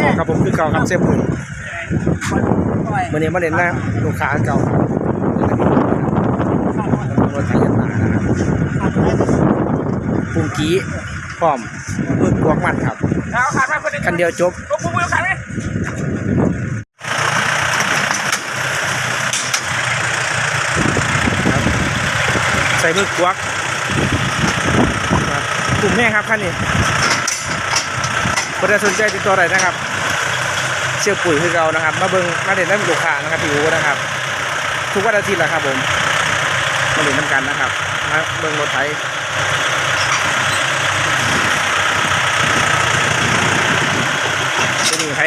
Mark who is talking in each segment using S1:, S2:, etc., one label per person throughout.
S1: ต่อครับผมคือเก่าครับเซฟปุ๋ยมื่อนี้มาเด่นหน้าลูกค้าเก่าครับรถไถยันมานะครับปุงกี้พร้อมมือกวกมันครับ
S2: เอาขาดมาคนเดียว
S1: คันเดียวจบ
S2: กูกูมือขาดไหม
S1: ใส่มือกวกครับกลุ่มแม่ครับคันนี้ คนใดสนใจติดต่อได้นะครับ เชื่อปุ๋ยคือเรานะครับ มาเบิ้งมาเด่นน้ำลูกค้านะครับพี่อูนะครับ ทุกวันอาทิตย์แหละครับผมมาเด่นน้ำกันนะครับมาเบิ้งรถไถตัวนี้ใคร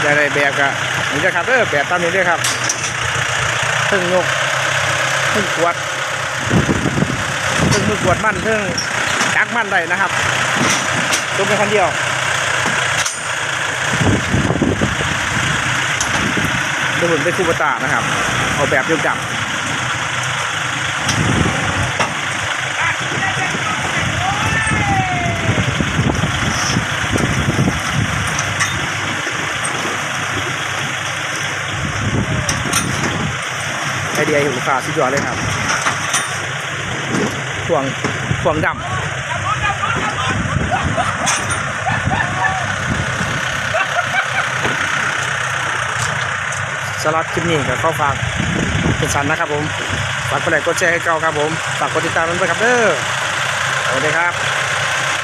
S1: อยาได้แบบก็นี่นะครับเออแบบตามนี้ด้วยครับถึงยกถึงกวดถึงมือกวดมั่นถึงจักมั่นได้นะครับจบเป็นคนเดียว ดูเหมือนเป็นคูปตานะครับออกแบบเดียวกับไอเดียของลูกค้าสุดยอดเลยครับถ่วงถ่วงดำ สลัดคลิปนี้กับข้าวฝากเป็นสันนะครับผมฝากกดไลค์กดแชร์ให้เก่าครับผมฝากกดติดตามมันด้วยครับเด้อสวัสดีครับ